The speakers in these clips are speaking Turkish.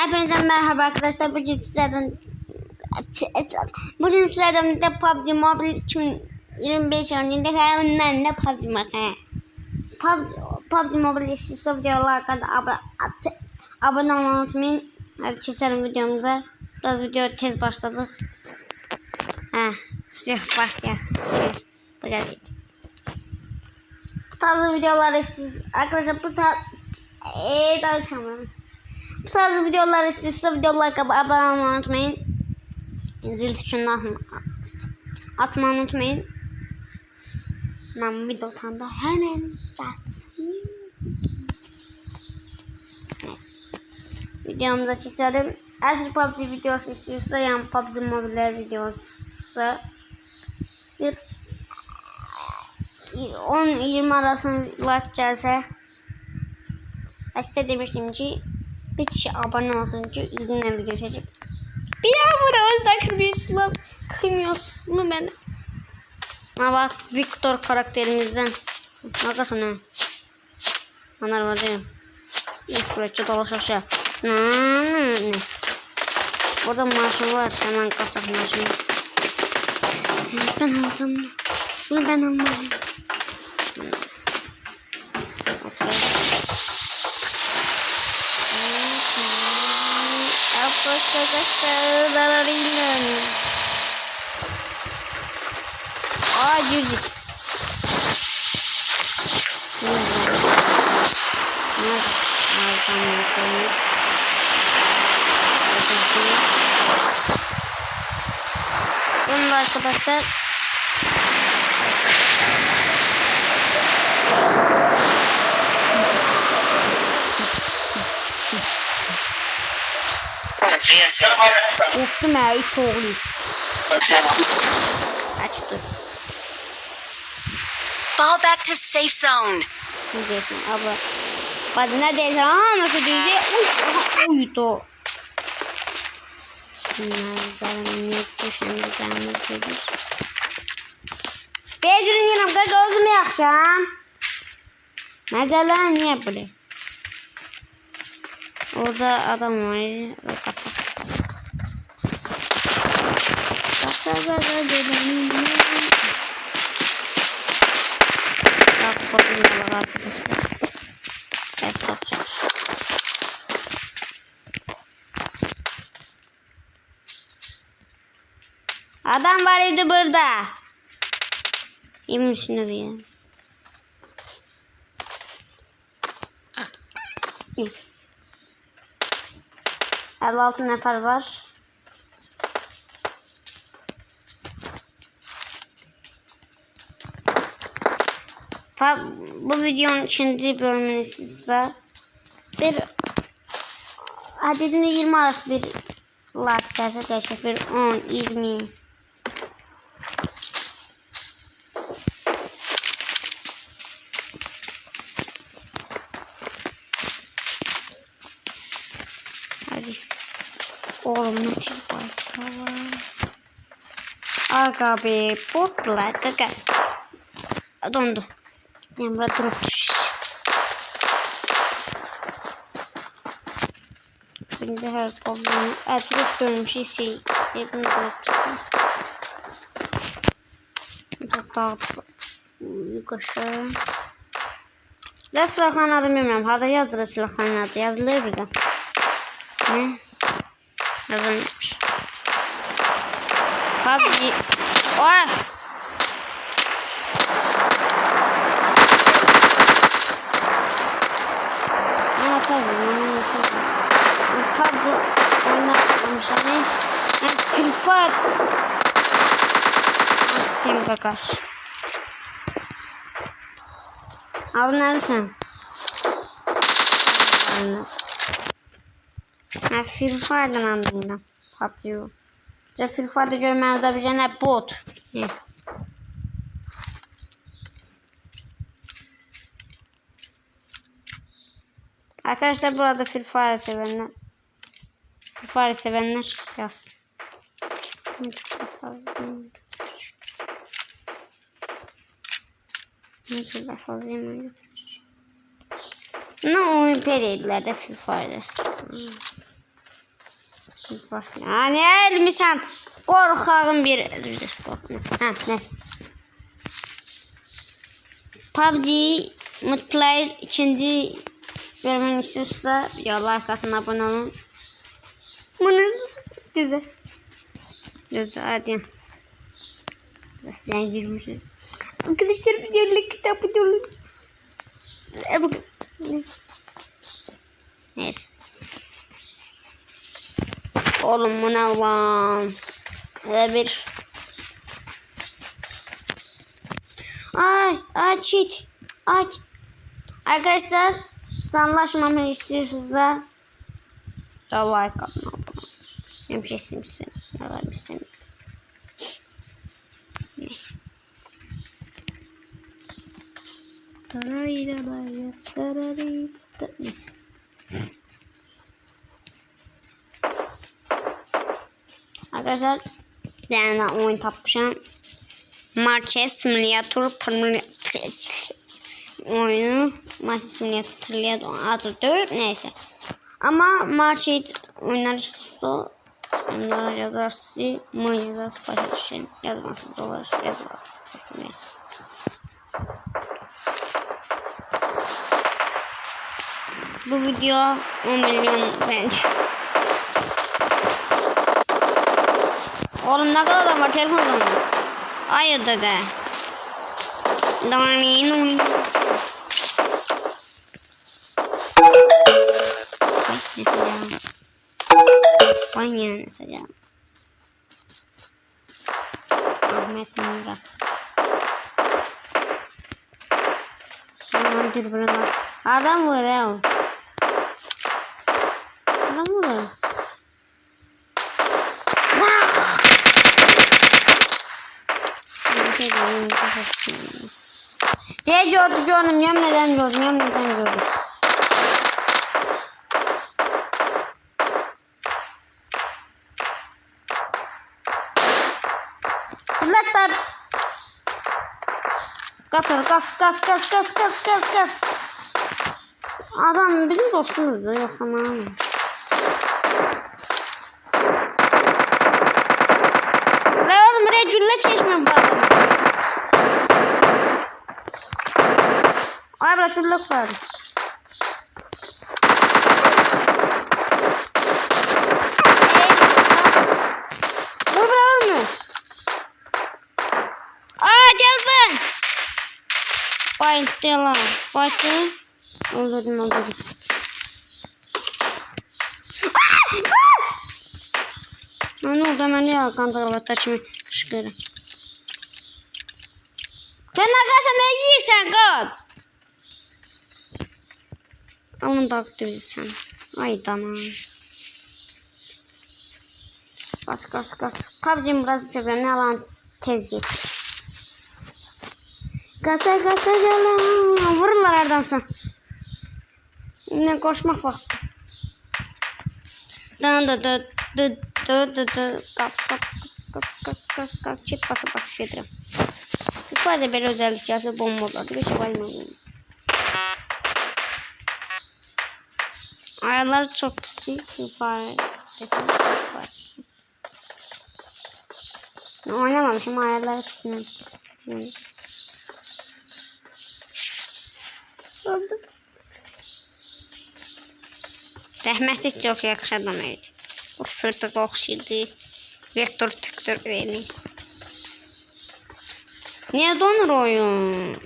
Hepinize merhaba arkadaşlar. Bugün sizlerden Bugün sizlerden de PUBG Mobile 2025 oyununda hemen de PUBG Mobile. PUBG, PUBG Mobile istiyorsa videolar kadar ab ab abone olmayı unutmayın. Hadi geçelim videomuza. Biraz video tez başladık. Heh, şimdi başlayalım. Bu geldi. Bu tarz videolar istiyorsa arkadaşlar bu tarz Eee danışamıyorum. Bu tarz videolar istiyorsa videolar abone olmayı unutmayın. Zil tuşunu atma, atmayı unutmayın. Ben videodan da hemen açayım. Neyse. Videomuza çekelim. Eğer PUBG videosu istiyorsa yani PUBG Mobile videosu bir 10-20 arasında like gelse ben size demiştim ki bir kişi abone olsun ki izimle video çekip bir daha burada da kırmıyorsun kırmıyorsun mu beni. Ama bak Victor karakterimizden Arkasına. Onlar var değil mi? İlk buraya dolaş aşağı. Neyse Orada maaşım var hemen kasak maaşım Ben alsam Bunu ben almalıyım arkadaşlar zararıyla. Aa girdik. Nerede? Ağzını koyup. Sonra arkadaşlar Korktum ya it oğlu it. Aç dur. Fall back to safe zone. Ne diyorsun abla? Bak ne diyorsun ama nasıl diyecek? Uy, uyudu. Şimdi zararını düşemeyeceğimiz dedik. Bezir'in yanımda gözümü yakşam. Mesela niye böyle? Orada adam var. Ve kasap. Kasaba da gelelim. Bak bakın arkadaşlar. Evet satacağız. Adam var idi burada. Yemin şunu bir. 56 nefer var. Bu videonun ikinci bölümünü sizde bir adedinde 20 arası bir like gelse bir 10, 20 Hadi. Tez başka var. Aga be botlar gaga. Dondu. Burada drop düşüş. Şimdi her problem. E, drop dönmüş ise. Evin drop düşsün. Hatta yukarı. Ne silahların adı bilmiyorum. Harda yazdır silahların adı. Yazılır bir de. Yazılmış. PUBG. Oy! Ne yapalım? Ne yapalım? PUBG oynatmamış hani. Ben Free Fire. Sim kakar. Abi neredesin? Anladım. Ben Free Fire'dan anlayayım. PUBG'yi. İşte Free Fire'da görmem da bize ne bot. Ne? Arkadaşlar burada Free Fire sevenler. Free Fire sevenler yazsın. Ne oyun periyodlarda Free Fire'da. Hmm. Hadi başla. Hani elmisən qorxağın bir düzdür qorxma. Hə, nəsə. PUBG Multiplayer ikinci bölümünü istiyorsa video like atın abone olun. Bunu güzel. Güzel hadi. Ben girmişim. Arkadaşlar videoyla kitap olun. E bak. Neyse. Neyse. Oğlum bu ne lan? Öyle bir. Ay aç hiç. Aç. Arkadaşlar sanlaşmamı istiyorsanız da da like atın abone şey istemişsin. Ne var istedim. Neyse. Arkadaşlar de oyun tapmışım. Marches Simulator oyunu Marches Simulator adı değil neyse. Ama Marches oynar istiyor. Onlara yazarsa mı yazarsa paylaşın. Yazması olur. Yazmaz. İstemeyiz. Bu video 10 milyon bence. Oğlum ne kadar adam var telefonda oynuyor. Hayır dede. Sıcağım. Vay ya ne sıcağım. Ahmet Murat. Aman dürbünü nasıl? Adam var ya. Adam var. Ne gördü gördüm yem neden gördüm yem neden gördüm. Fırlatlar. Gaz gaz gaz gaz gaz gaz gaz gaz. Adam bizim dostumuzdu yoksa mı? Buraya oğlum buraya cülle çeşme bağlı. Ay bırak cüllük var. Dur bırak mı? Aa telefon. Bayıldı lan. Bayıldı. Öldürdüm öldürdüm. Ha, ne oldu hemen ya kandırıp taşımı kışkırı. Sen arkadaşlar ne yiyirsen Alın taktırırsan. Ay dana. Kaç kaç kaç. Kabcım biraz seviyorum. Ne tez git. Kaça kaça canım. Vururlar ardansa. Ne koşmak vakti. Dın dı dı dı dı dı dı. Kaç kaç kaç kaç kaç kaç. Çift bası bası getirəm. Yukarıda böyle özellik yazı bombalardı. Bir şey var mı? Ayarlar çok pis değil. FIFA kesinlikle çok var. Oynamamışım ayarlar hepsini. Yani. Oldu. Rəhmətlik çox yaxşı adam idi. O sırtıq oxşayırdı. Vektor tüktür veriniz. Niye donur oyun?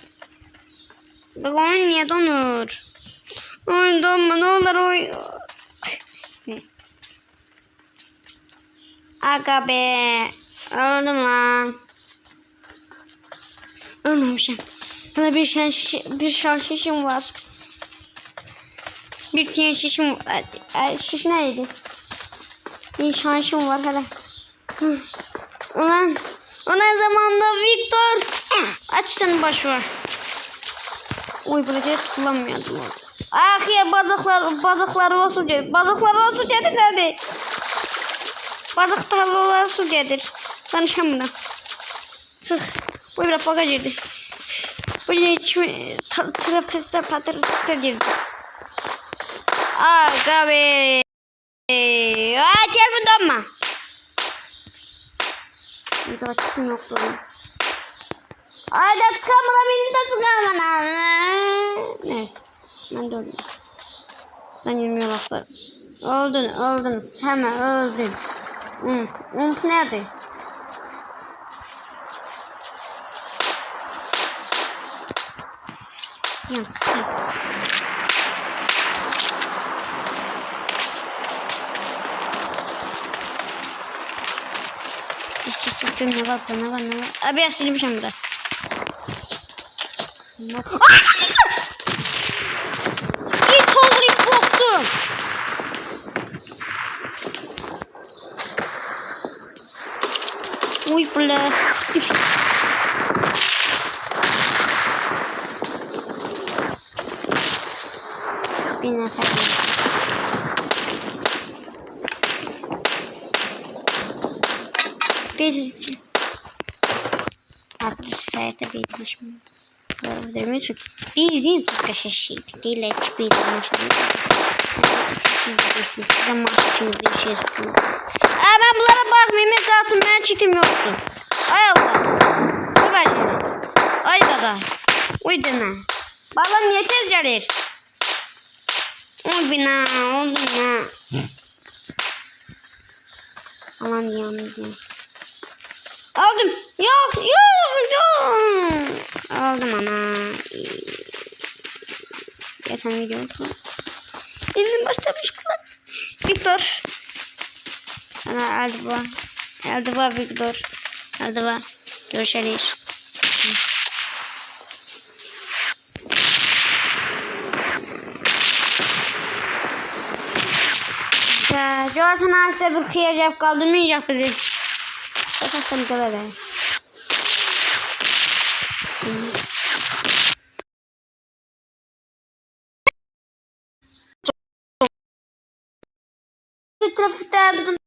Bak oyun niye donur? Oyun donma ne olur oyun. Neyse. Aga be. Öldüm lan. Ölmemişim. Hala bir şiş- bir şan şişim var. Bir tane şişim var. Ay, Şiş neydi? Bir şansım var hala. Hı. Ulan. Ulan zamanında Victor. Aç sen baş ver. Oy böylece kullanmıyordum orada. Ah ya bazıklar, bazıklar su gelir. Bazıklar su gelir hadi. Bazık tarlalar su gelir. Danışamıyorum. Çık. Bu bir baka girdi. Bu ne içme trapezde patatesde girdi. Aga be. Ay telefon donma. Bir daha çıkım yoktu. Ay da çıkamana beni de çıkamana. Neyse. Ben de öldüm. Ben yirmi hafta. Öldün öldün. Sen öldün. Ump. Ump nerede? Yok. Çocuğum ne var ne var ne var. Abi yaşlıyım şimdi burada. İlk olur korktum. Uy bla. Bir nefer. Bezirci. Arkadaşlar da bezmişim. Demek ki bizim arkadaşlar şey değil ki bezmişim. Siz de siz size mahkum bir şey istiyorum. Aa ben bunlara bakmayayım. Ben kalsın ben çitim yoktu. Ay Allah. Bu bacı. Ay dada. Uyduna. Balon niye tez gelir? Oy bina. Oy bina. Aman diyeyim. Aldım. Yok yok yok. Aldım ana. Geçen videomuz var. Şimdi başlamış kılan. Victor. Sana Eldiva. Eldiva Victor. Eldiva. Görüşürüz. Ya, Joa sana size bir kıyacak kaldırmayacak bizi. Sasa sen kadar be. Trafikte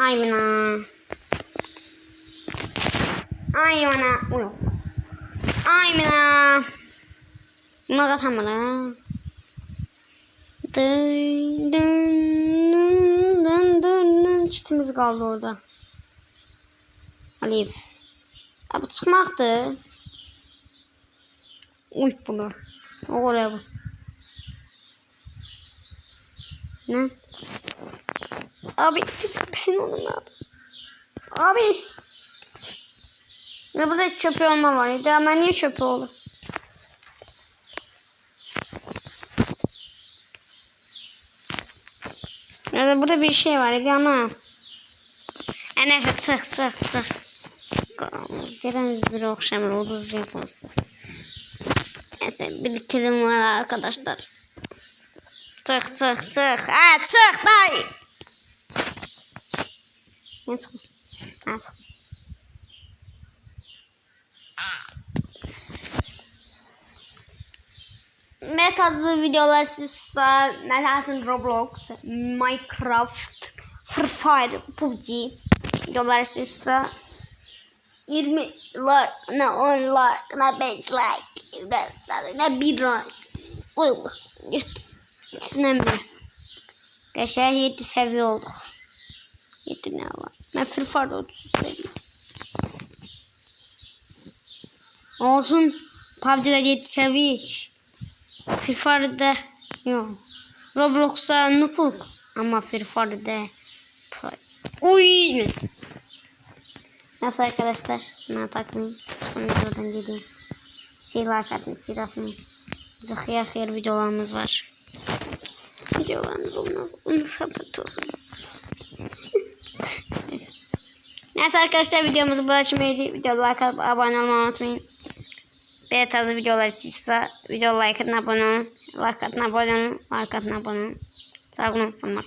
Ay bana. Ay bana. Uy. Ay bana. Buna katamadım. Dın dın dın dın. Çitimiz kaldı orada. Alif. Ya bu çıkmaktı. Uy bunu. O oraya bu. Ne? Abi ben onu abi. Abi. Ya burada çöpü olma var. Ya ben niye çöpü olur? Ya da burada bir şey var ya ama. E neyse çık çık çık. Gelen bir akşam oldu renk olsa. Neyse bir kelim var arkadaşlar. Çık çık çık. Ha çık dayı. Neyse. Neyse. Metazı videolar sizsə məsələn Roblox, Minecraft, Free Fire, PUBG videolar sizsə 20 like, nə 10 like, nə 5 like, nə sadəcə nə 1 like. Oy, sinəmə. Qəşəng 7 səviyyə olduq. 7 nə var? Mən Free Fire 30 seviyorum. Olsun. PUBG'de 7 seviye hiç. Free Fire'da yok. Roblox'ta nupuk ama Free Fire'da. Uy. Nasıl arkadaşlar? Sınav takmayın. Son videodan geliyor. Silah atın, silah. Zıhya hayır videolarımız var. Videolarımız onu, onu sapatıyorsun. Neyse. Arkadaşlar videomuzu bu açmaydı. Videoları like atıp abone olmayı unutmayın. Bir tarzı videolar istiyorsa video like atın abone olun. Like atın abone olun. Like atın abone olun. Sağ olun.